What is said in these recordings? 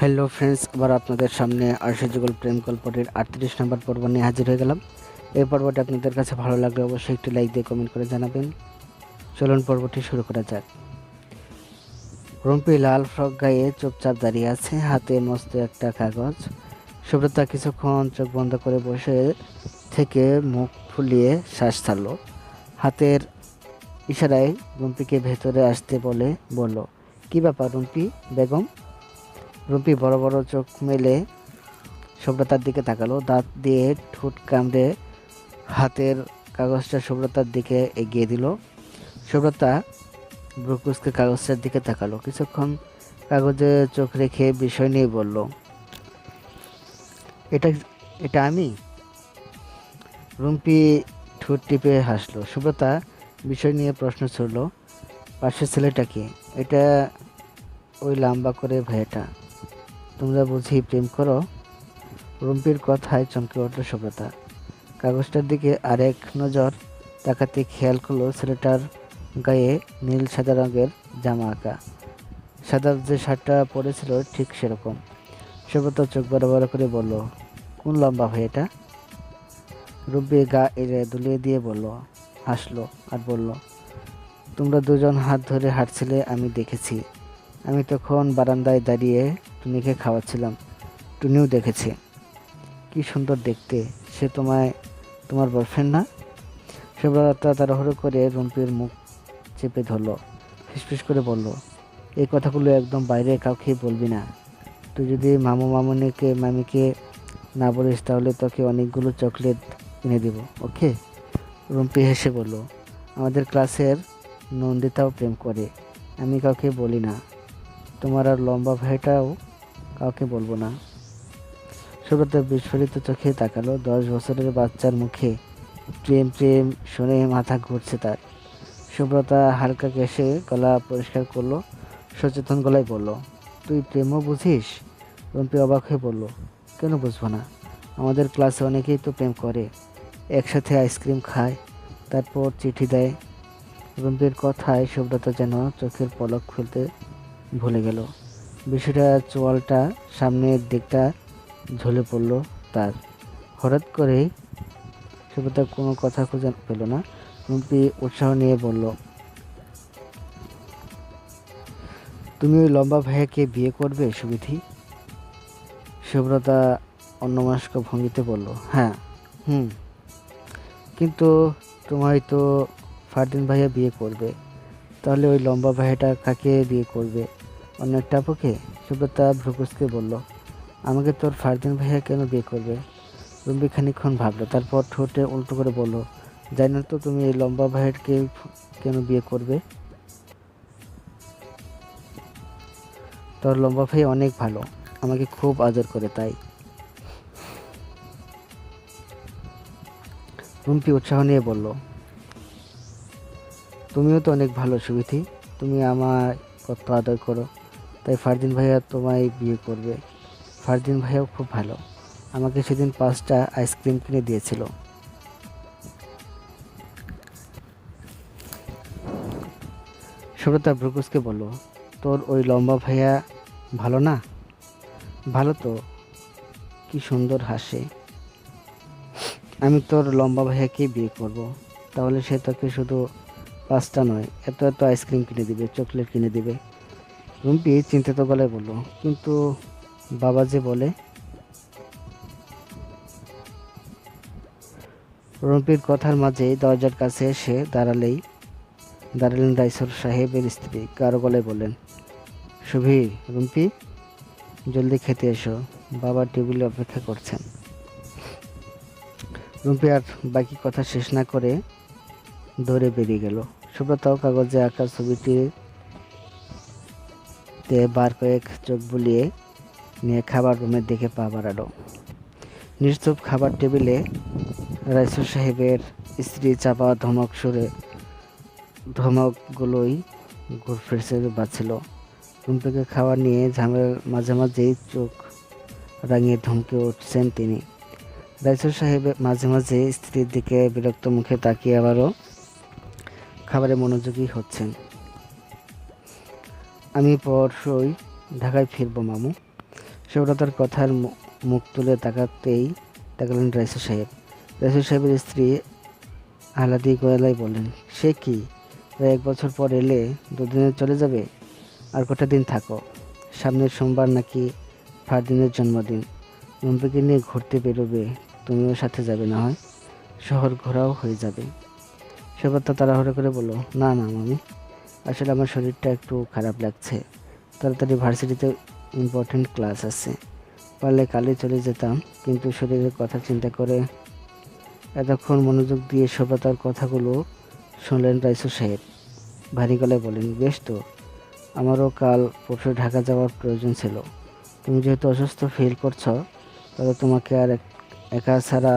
Hello friends আবার আপনাদের সামনে আরশি যুগল প্রেম গল্পটির আটত্রিশ নম্বর পর্ব নিয়ে হাজির হয়ে গেলাম। এই পর্বটি আপনাদের কাছে ভালো লাগলে অবশ্যই একটি লাইক দিয়ে কমেন্ট করে জানাবেন। চলুন পর্বটি শুরু করা যাক। রুম্পি লাল ফ্রক গায়ে চুপচাপ দাঁড়িয়ে আছে, হাতে মস্ত একটা কাগজ। সুব্রতা কিছুক্ষণ চোখ বন্ধ করে বসে থেকে মুখ ফুলিয়ে শ্বাস ছাড়লো। হাতের ইশারায় রুম্পিকে ভেতরে আসতে বলে বলল, কি ব্যাপার রুম্পি? বেগম? রুম্পি বড় বড় চোখ মেলে সুব্রতার দিকে তাকালো, দাঁত দিয়ে ঠোঁট কামড়ে হাতের কাগজটা সুব্রতার দিকে এগিয়ে দিল। সুব্রতা ব্রুকুসকে কাগজটার দিকে তাকালো, কিছুক্ষণ কাগজে চোখ রেখে বিষয় নিয়ে বলল, এটা এটা আমি? রুম্পি ঠোঁট টিপে হাসলো। সুব্রতা বিষয় নিয়ে প্রশ্ন ছুড়ল, পাশের ছেলেটা কি? এটা ওই লম্বা করে ভাইয়াটা। তোমরা বুঝি প্রেম করো? রুম্পির কথায় চমকে উঠল সুব্রতা কাগজটার দিকে আরেক নজর তাকাতে খেয়াল করল ছেলেটার গায়ে নীল সাদা রঙের জামা আঁকা। সাদা যে শার্টটা পরেছিল ঠিক সেরকম। সুব্রতা চোখ বড় করে বলল, কোন লম্বা ভাই এটা? রুম্পি গা এড়ে দুলিয়ে দিয়ে বলল, হাসলো আর বলল, তোমরা দুজন হাত ধরে হাঁটছিলে, আমি দেখেছি। আমি তখন বারান্দায় দাঁড়িয়ে টুনিকে খাওয়াচ্ছিলাম। টুনিও দেখেছে। কি সুন্দর দেখতে। সে তোমায় তোমার বয়ফ্রেন্ড না? সুব্রতা তাড়াহুড়ো করে রুম্পির মুখ চেপে ধরলো। ফিসফিস করে বলল, এই কথাগুলো একদম বাইরে কাউকে বলবি না। তুই যদি মামু মামুনিকে, মামিকে না বলিস, তাহলে তোকে অনেকগুলো চকলেট কিনে দিব, ওকে? রুম্পি হেসে বলল, আমাদের ক্লাসের নন্দিতাও প্রেম করে। আমি কাউকে বলি না। তোমার আর লম্বা ভাইটাও কাউকে বলব না। সুব্রতা বিস্ফোরিত চোখে তাকালো দশ বছরের বাচ্চার মুখে। প্রেম প্রেম শুনে মাথা ঘুরছে তার। সুব্রতা হালকা কেসে গলা পরিষ্কার করল, সচেতন গলায় বলল, তুই প্রেমও বুঝিস? রুম্পি অবাক হয়ে বলল, কেন বুঝব না? আমাদের ক্লাসে অনেকেই তো প্রেম করে। একসাথে আইসক্রিম খায়, তারপর চিঠি দেয়। রুম্পির কথায় সুব্রতা যেন চোখের পলক খুলতে ভুলে গেল। বিষয়টা চোয়ালটা সামনের দিকটা ঝুলে পড়ল তার। হঠাৎ করেই সুব্রতা কোনো কথা খুঁজে পেল না। রুম্পি উৎসাহ নিয়ে বলল, তুমি ওই লম্বা ভাইয়াকে বিয়ে করবে, সুবিধি? সুব্রতা অন্যমনস্ক ভঙ্গিতে বলল হ্যাঁ হুম। কিন্তু তোমায় তো ফারদিন ভাইয়া বিয়ে করবে। তাহলে ওই লম্বা ভাইয়াটা কাকে বিয়ে করবে? অন্য একটা আপুকে সুব্রতা ভ্রুকুসকে বলল, আমাকে তোর ফারদিন ভাইয়া কেন বিয়ে করবে? রুম্বি খানিক্ষণ ভাবলো, তারপর ঠোঁটে উল্টো করে বলল, জানি না তো তুমি এই লম্বা ভাইয়াকে কেন বিয়ে করবে? তোর লম্বা ভাই অনেক ভালো, আমাকে খুব আদর করে তাই। রুম্পি উৎসাহ নিয়ে বলল, তুমিও তো অনেক ভালো সুবিধি, তুমি আমায় কত আদর করো। তাই ফারদিন ভাইয়া তোমায় বিয়ে করবে। ফারদিন ভাইয়াও খুব ভালো। আমাকে সেদিন পাঁচটা আইসক্রিম কিনে দিয়েছিল। সুব্রতা ব্রুকুসকে বলল, তোর ওই লম্বা ভাইয়া ভালো না? ভালো তো। কি সুন্দর হাসে। আমি তোর লম্বা ভাইয়াকে বিয়ে করব। তাহলে সে তোকে শুধু পাঁচটা নয়, এত এত আইসক্রিম কিনে দিবে, চকলেট কিনে দিবে। রুম্পি চিন্তিত গলায় বলল, কিন্তু বাবা যে বলে রুম্পির কথার মাঝে দরজার কাছে এসে দাঁড়ালেই, দাঁড়ালেন রাইসর সাহেবের স্ত্রী। কারও গলায় বললেন শুভি রুম্পি জলদি খেতে এসো। বাবা টেবিলে অপেক্ষা করছেন রুম্পি আর বাকি কথা শেষ না করে দৌড়ে বেরিয়ে গেল। সুব্রতাও কাগজে আঁকা ছবিটিতে বার কয়েক চোখ বুলিয়ে নিয়ে খাবার রুমের দিকে পা বাড়ালো। নিশ্চুপ খাবার টেবিলে রাইসুর সাহেবের স্ত্রী চাপা ধমক সুরে ধমকগুলোই ঘুরফিরছে বাঁচছিল রুম্পিকে খাবার নিয়ে ঝামেলার মাঝে মাঝেই চোখ রাঙিয়ে ধমকে উঠছেন তিনি। রাইসুর সাহেব মাঝে মাঝে স্ত্রীর দিকে বিরক্ত মুখে তাকিয়ে আবারও খাবারে মনোযোগী হচ্ছেন। আমি পরশই ঢাকায় ফিরবো, মামু। সুব্রতার কথার মুখ তুলে তাকাতেই তাকালেন রাইসু সাহেব। রাইসু সাহেবের স্ত্রী আহ্লাদি গলায় বললেন, সে কি? প্রায় এক বছর পর এলে দুদিনে চলে যাবে? আর কটা দিন থাকো? সামনের সোমবার নাকি ফারদিনের জন্মদিন। মুম্বাইকে নিয়ে ঘুরতে বেরোবে, তুমিও সাথে যাবে, না হয় শহর ঘোরাও হয়ে যাবে। সুব্রতা তাড়াহুড়ো করে বলো না না, মামি। আসলে আমার শরীরটা একটু খারাপ লাগছে। তাড়াতাড়ি ভার্সিটিতে ইম্পর্টেন্ট ক্লাস আছে। পারলে কালই চলে যেতাম, কিন্তু শরীরের কথা চিন্তা করে এতক্ষণ মনোযোগ দিয়ে সুব্রতার কথাগুলো শুনলেন রাইসু সাহেব। ভারী গলায় বলেন বেশ তো, আমারও কাল পরশু ঢাকা যাওয়ার প্রয়োজন ছিল। তুমি যেহেতু অসুস্থ ফিল করছ, তাহলে তোমাকে আর একা ছাড়া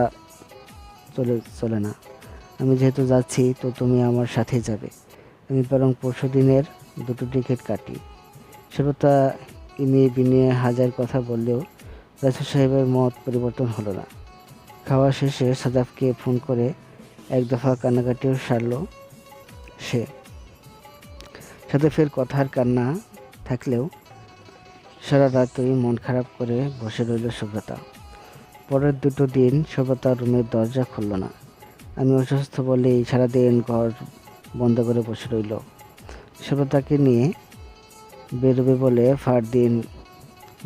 চলে চলে না। আমি যেহেতু যাচ্ছি, তো তুমি আমার সাথে যাবে। আমি বরং পরশু দিনের দুটো টিকিট কাটি। সুব্রতা ইনিয়ে বিনিয়ে হাজার কথা বললেও রাসুল সাহেবের মত পরিবর্তন হলো না। খাওয়া শেষে সাদাফকে ফোন করে এক দফা কান্নাকাটিও সারল সে। সাদাফের কথার কান্না থাকলেও সারা রাতই মন খারাপ করে বসে রইল সুব্রতা। পরের দুটো দিন সুব্রতা রুমের দরজা খুলল না। আমি অসুস্থ বলেই সারাদিন ঘর বন্ধ করে বসে রইল। সুব্রতাকে নিয়ে বেরোবে বলে ফারদিন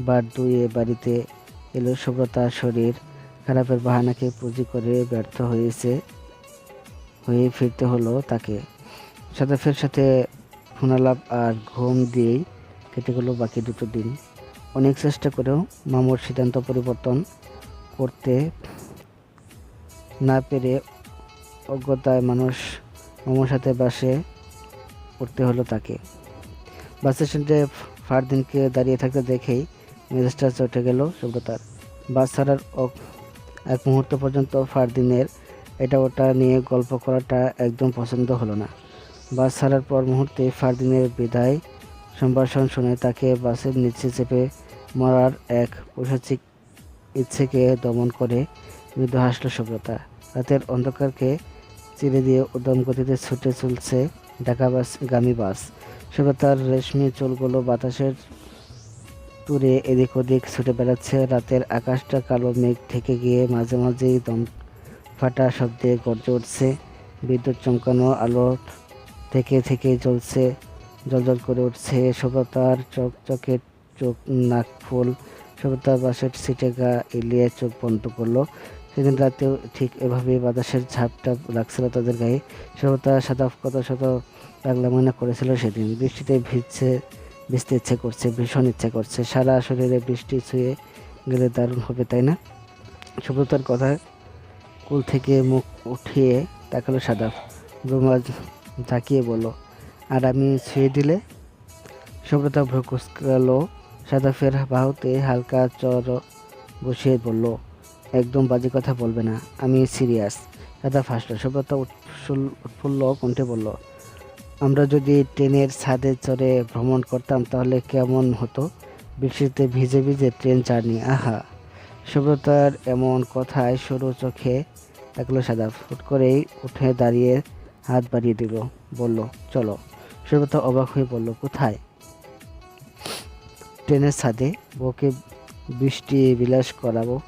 বার দুয়ে বাড়িতে এলো সুব্রতার শরীর খারাপের বাহানাকে পুঁজি করে ব্যর্থ হয়েছে, হয়ে ফিরতে হলো তাকে। সাদাফের সাথে ফোনালাপ আর ঘুম দিয়েই কেটে গেল বাকি দুটো দিন। অনেক চেষ্টা করেও মামুর সিদ্ধান্ত পরিবর্তন করতে না পেরে অজ্ঞতায় মানুষ মামুর সাথে বাসে উঠতে হলো তাকে। বাস স্ট্যান্ডে ফারদিনকে দাঁড়িয়ে থাকতে দেখেই মেজাজটা চটে গেল সুব্রতার। বাস ছাড়ার এক মুহূর্ত পর্যন্ত ফারদিনের এটা ওটা নিয়ে গল্প করাটা একদম পছন্দ হলো না। বাস ছাড়ার পর মুহূর্তে ফারদিনের বিদায় সম্ভাষণ শুনে তাকে বাসের নিচে চেপে মরার এক পৈশাচিক ইচ্ছেকে দমন করে মৃদু হাসল সুব্রতা। রাতের অন্ধকারকে চিরে দিয়ে উদ্যম গতিতে ছুটে চলছে ঢাকা বাস, গামী বাস। সুব্রতার রেশমি চুলগুলো বাতাসের টুরে এদিক ওদিক ছুটে বেড়াচ্ছে। রাতের আকাশটা কালো মেঘ থেকে গিয়ে মাঝে মাঝেই দম ফাটা শব্দে গর্জে উঠছে। বিদ্যুৎ চমকানো আলো থেকে থেকে জ্বলছে জলজল করে উঠছে। সুব্রতার চকচকে চোখ, নাক, ফুল। সুব্রতার বাসের সিটে গা এলিয়ে চোখ বন্ধ করল। সেদিন রাতেও ঠিক এভাবে বাতাসের ঝাপটা লাগছিল তাদের গায়ে। সুব্রতা সাদা কত শত পাগলা মনে করেছিল সেদিন। বৃষ্টিতে ভিজছে, ভিজতে ইচ্ছে করছে, ভীষণ ইচ্ছে করছে। সারা শরীরে বৃষ্টি ছুঁয়ে গেলে দারুণ হবে, তাই না? সুব্রতার কথা কুল থেকে মুখ উঠিয়ে তাকালো সাদাফ। ব্রহ্মা ঝাঁকিয়ে বলল, আর আমি ছুঁয়ে দিলে? সুব্রতা ভ্রু কুচকালো সাদাফের বাহুতে হালকা চর বসিয়ে বলল একদম বাজে কথা বলবে না। আমি সিরিয়াস দাদা হাসলো সুব্রতা উৎফুল- উৎফুল্ল কণ্ঠে বলল, আমরা যদি ট্রেনের ছাদে চড়ে ভ্রমণ করতাম তাহলে কেমন হতো? বৃষ্টিতে ভিজে ভিজে ট্রেন জার্নি আহা! সুব্রতার এমন কথায় সরু চোখে একলো সাদা ফুট করেই উঠে দাঁড়িয়ে হাত বাড়িয়ে দিল, বলল, চলো। সুব্রতা অবাক হয়ে বলল, কোথায়? ট্রেনের ছাদে। বউকে বৃষ্টি বিলাস করাবো।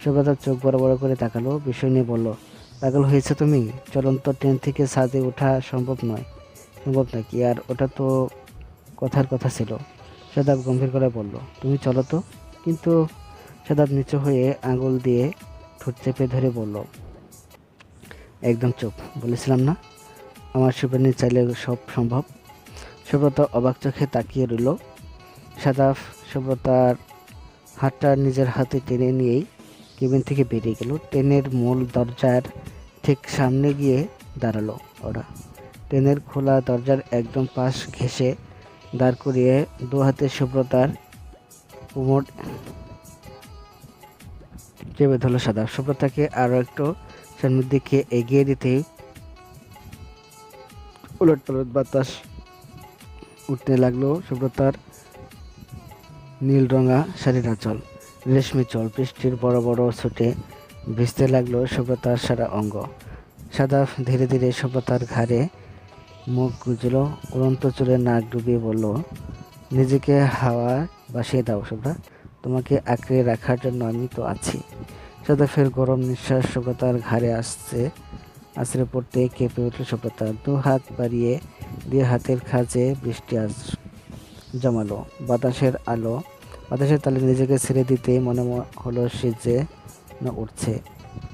সুব্রতা চোখ বড় বড় করে তাকালো, বিষয় নিয়ে বলল, পাগল হয়েছে তুমি? চলন্ত ট্রেন থেকে ছাদে ওঠা সম্ভব নয়। সম্ভব নাকি আর ওটা তো কথার কথা ছিল। সাদাব গম্ভীর করে বলল, তুমি চলো তো। কিন্তু সাদাব নিচু হয়ে আঙুল দিয়ে ঠোঁট চেপে ধরে বলল, একদম চুপ, বলেছিলাম না? আমার সুপারনি চাইলে সব সম্ভব? সুব্রতা অবাক চোখে তাকিয়ে রইল। সাদাফ সুব্রতার হাতটা নিজের হাতে টেনে নিয়েই কেবিন থেকে বেরিয়ে গেল। ট্রেনের মূল দরজার ঠিক সামনে গিয়ে দাঁড়াল ওরা। ট্রেনের খোলা দরজার একদম পাশ ঘেঁষে দাঁড় করিয়ে দু হাতে সুব্রতার কোমর চেপে ধরলো সাদা। সুব্রতাকে আরও একটু সামনের দিকে এগিয়ে দিতেই উলট পালট বাতাস উঠতে লাগল সুব্রতার নীল রঙা শাড়ির আঁচল। রেশমি চল, বৃষ্টির বড় বড় ছুটে, ভিজতে লাগল সুব্রতার সারা অঙ্গ। সাদা ধীরে ধীরে সুব্রতার ঘাড়ে মুখ গুজল, উড়ন্ত চুলে নাক ডুবিয়ে বলল, নিজেকে হাওয়া বাসিয়ে দাও শুভ্রা তোমাকে আঁকড়ে রাখার জন্য আমি তো আছি। সাদাফের গরম নিঃশ্বাস সুব্রতার ঘাড়ে আসছে, আছড়ে পড়তে কেঁপে উঠল সুব্রতা দু হাত বাড়িয়ে, দিয়ে হাতের খাজে বৃষ্টি আস জমালো, বাতাসের আলো বাতাসের তালে নিজেকে ছেড়ে দিতে মনে হলো সে যে না উঠছে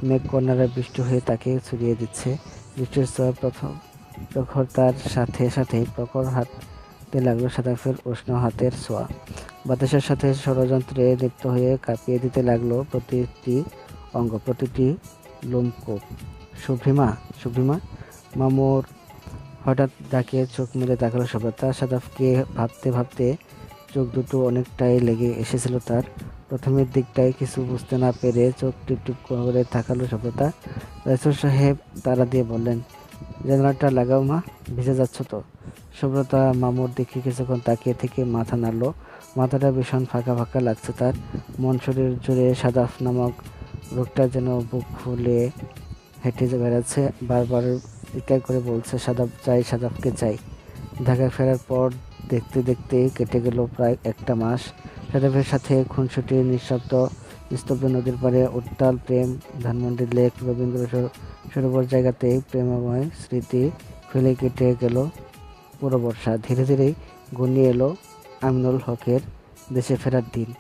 মেঘ কন্যারা বৃষ্টি হয়ে তাকে ছড়িয়ে দিচ্ছে। বৃষ্টির ছোঁয়া প্রথম প্রখর তার সাথে সাথেই প্রখর হাতে লাগল সাদাফের উষ্ণ হাতের ছোঁয়া। বাতাসের সাথে ষড়যন্ত্রে লিপ্ত হয়ে কাঁপিয়ে দিতে লাগল প্রতিটি অঙ্গ, প্রতিটি লোমকূপ সুভ্রিমা সুভ্রিমা মামুর হঠাৎ ডাকে চোখ মেলে তাকালো সুব্রতা সাদাফকে ভাবতে ভাবতে চোখ দুটো অনেকটাই লেগে এসেছিল তার। প্রথমের দিকটায় কিছু বুঝতে না পেরে চোখ টিপ টিপ করে তাকালো সুব্রতা রাইসুল সাহেব তারা দিয়ে বললেন, জানালাটা লাগাও মা, ভিজে যাচ্ছ তো। সুব্রতা মামুর দিকে কিছুক্ষণ তাকিয়ে থেকে মাথা নাড়লো। মাথাটা ভীষণ ফাঁকা ফাঁকা লাগছে তার। মন শরীর জুড়ে সাদাফ নামক রোগটা যেন বুক ফুলে হেঁটে বেড়াচ্ছে। বারবার চিৎকার করে বলছে সাদাফ চাই সাদাফকে চাই। ঢাকা ফেরার পর দেখতে দেখতে কেটে গেল প্রায় একটা মাস। সেটাফের সাথে খুনসুটি, নিঃশব্দ স্তব্ধ নদীর পাড়ে উত্তাল প্রেম ধানমন্ডি লেক রবীন্দ্র সরোবর জায়গাতে প্রেমময় স্মৃতি ফেলে কেটে গেল পুরো বর্ষা। ধীরে ধীরে ঘনিয়ে এলো আমিনুল হকের দেশে ফেরার দিন।